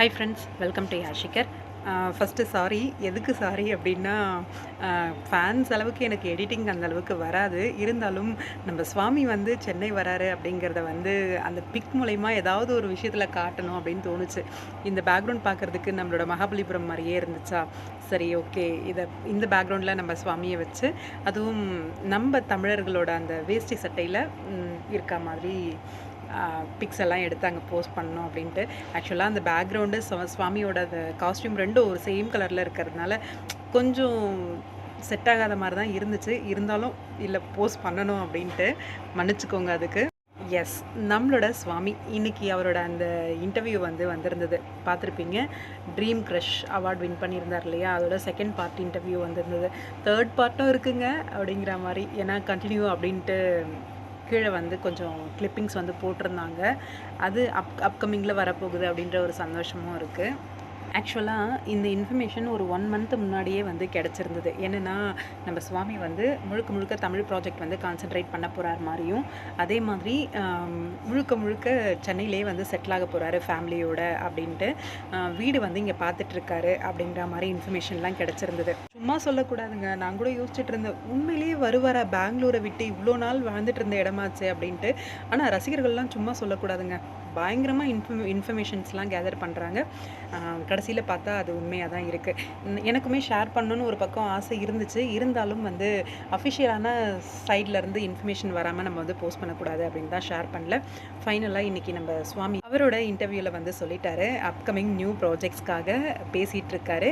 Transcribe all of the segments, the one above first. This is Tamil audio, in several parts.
ஹாய் ஃப்ரெண்ட்ஸ் வெல்கம் டு யாஷிகர் ஃபஸ்ட்டு சாரி எதுக்கு சாரி அப்படின்னா ஃபேன்ஸ் அளவுக்கு எனக்கு எடிட்டிங் அந்த அளவுக்கு வராது. இருந்தாலும் நம்ம சுவாமி வந்து சென்னை வராரு அப்படிங்கிறத வந்து அந்த பிக் மூலயமா ஏதாவது ஒரு விஷயத்தில் காட்டணும் அப்படின்னு தோணுச்சு. இந்த பேக்ரவுண்ட் பார்க்குறதுக்கு நம்மளோட மகாபலிபுரம் மாதிரியே இருந்துச்சா? சரி ஓகே இதை இந்த பேக்ரவுண்டில் நம்ம சுவாமியை வச்சு அதுவும் நம்ம தமிழர்களோட அந்த வேஷ்டி சட்டையில் இருக்க மாதிரி பிக்ஸ் எல்லாம் எடுத்து அங்கே போஸ்ட் பண்ணோம் அப்படின்ட்டு. ஆக்சுவலாக அந்த பேக்ரவுண்டு சுவாமியோட அந்த காஸ்டியூம் ரெண்டும் ஒரு சேம் கலரில் இருக்கிறதுனால கொஞ்சம் செட் ஆகாத மாதிரி தான் இருந்துச்சு. இருந்தாலும் இல்லை போஸ்ட் பண்ணணும் அப்படின்ட்டு மன்னிச்சுக்கோங்க அதுக்கு. எஸ் நம்மளோட சுவாமி இன்னைக்கு அவரோட அந்த இன்டர்வியூ வந்து வந்திருந்தது. பார்த்துருப்பீங்க? ட்ரீம் க்ரஷ் அவார்ட் வின் பண்ணியிருந்தார் இல்லையா? அதோட செகண்ட் பார்ட் இன்டர்வியூ வந்திருந்தது. தேர்ட் பார்ட்டும் இருக்குங்க அப்படிங்கிற மாதிரி. ஏன்னா கண்டினியூ அப்படின்ட்டு கீழே வந்து கொஞ்சம் கிளிப்பிங்ஸ் வந்து போட்டிருந்தாங்க. அது அப் அப்கமிங்கில் வரப்போகுது அப்படின்ற ஒரு சந்தோஷமும் இருக்குது ஆக்சுவலாக இந்த இன்ஃபர்மேஷன் ஒரு ஒன் மந்த் முன்னாடியே வந்து கிடச்சிருந்தது. என்னென்னா நம்ம சுவாமி வந்து முழுக்க முழுக்க தமிழ் ப்ராஜெக்ட் வந்து கான்சென்ட்ரேட் பண்ண போகிறார் மாதிரியும் அதே மாதிரி முழுக்க முழுக்க சென்னையிலே வந்து செட்டில் ஆக போகிறாரு ஃபேமிலியோட அப்படின்ட்டு. வீடு வந்து இங்கே பார்த்துட்ருக்காரு அப்படின்ற மாதிரி இன்ஃபர்மேஷன்லாம் கிடச்சிருந்தது. சும்மா சொல்லக்கூடாதுங்க. நான் கூட யோசிச்சுட்டு இருந்தேன் உண்மையிலேயே வருவாரா பெங்களூரை விட்டு இவ்வளோ நாள் வாழ்ந்துட்டு இருந்த இடமாச்சு அப்படின்ட்டு. ஆனால் ரசிகர்கள்லாம் சும்மா சொல்லக்கூடாதுங்க. பயங்கரமாக இன்ஃபர்மே இன்ஃபர்மேஷன்ஸ்லாம் கேதர் பண்ணுறாங்க கடைசியில் பார்த்தா அது உண்மையாக தான் இருக்குது எனக்குமே ஷேர் பண்ணணுன்னு ஒரு பக்கம் ஆசை இருந்துச்சு. இருந்தாலும் வந்து அஃபிஷியலான சைட்லேருந்து இன்ஃபர்மேஷன் வராமல் நம்ம வந்து போஸ்ட் பண்ணக்கூடாது அப்படின்னு தான் ஷேர் பண்ணல. ஃபைனலாக இன்றைக்கி நம்ம சுவாமி அவரோட இன்டர்வியூவில் வந்து சொல்லிட்டாரு. அப்கமிங் நியூ ப்ராஜெக்ட்ஸ்க்காக பேசிகிட்டு இருக்காரு.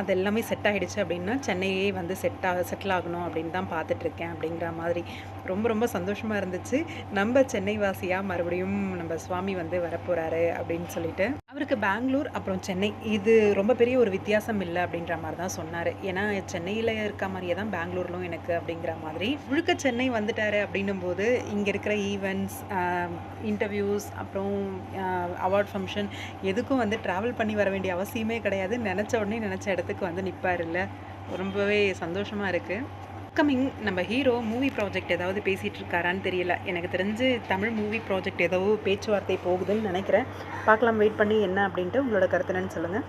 அது எல்லாமே செட் ஆகிடுச்சு அப்படின்னா சென்னையே வந்து செட் ஆக செட்டில் ஆகணும் அப்படின்னு தான் பார்த்துட்ருக்கேன் அப்படிங்கிற மாதிரி. ரொம்ப ரொம்ப சந்தோஷமாக இருந்துச்சு. நம்ம சென்னை வாசியாக மறுபடியும் நம்ம சுவாமி வந்து வரப்போகிறாரு அப்படின்னு சொல்லிட்டு. அவருக்கு பெங்களூர் அப்புறம் சென்னை. இது ரொம்ப பெரிய ஒரு வித்தியாசம் இல்லை அப்படின்ற மாதிரி தான் சொன்னார். ஏன்னா சென்னையில் இருக்க மாதிரியே தான் பெங்களூர்லும் எனக்கு அப்படிங்கிற மாதிரி. முழுக்க சென்னை வந்துட்டாரு அப்படின்னும் போது இங்கே இருக்கிற ஈவெண்ட்ஸ் இன்டர்வியூஸ் அப்புறம் அவார்ட் ஃபங்க்ஷன் எதுக்கும் வந்து ட்ராவல் பண்ணி வர வேண்டிய அவசியமே கிடையாது. நினச்ச உடனே நினச்ச இடத்துக்கு வந்து நிற்பார் இல்லை ரொம்பவே சந்தோஷமாக இருக்குது அப்கமிங் நம்ம ஹீரோ மூவி ப்ராஜெக்ட் ஏதாவது பேசிகிட்டு இருக்காரான்னு தெரியல. எனக்கு தெரிஞ்சு தமிழ் மூவி ப்ராஜெக்ட் ஏதோ பேச்சுவார்த்தை போகுதுன்னு நினைக்கிறேன். பார்க்கலாம் வெயிட் பண்ணி என்ன அப்படின்ட்டு உங்களோட கருத்துனன்னு சொல்லுங்கள்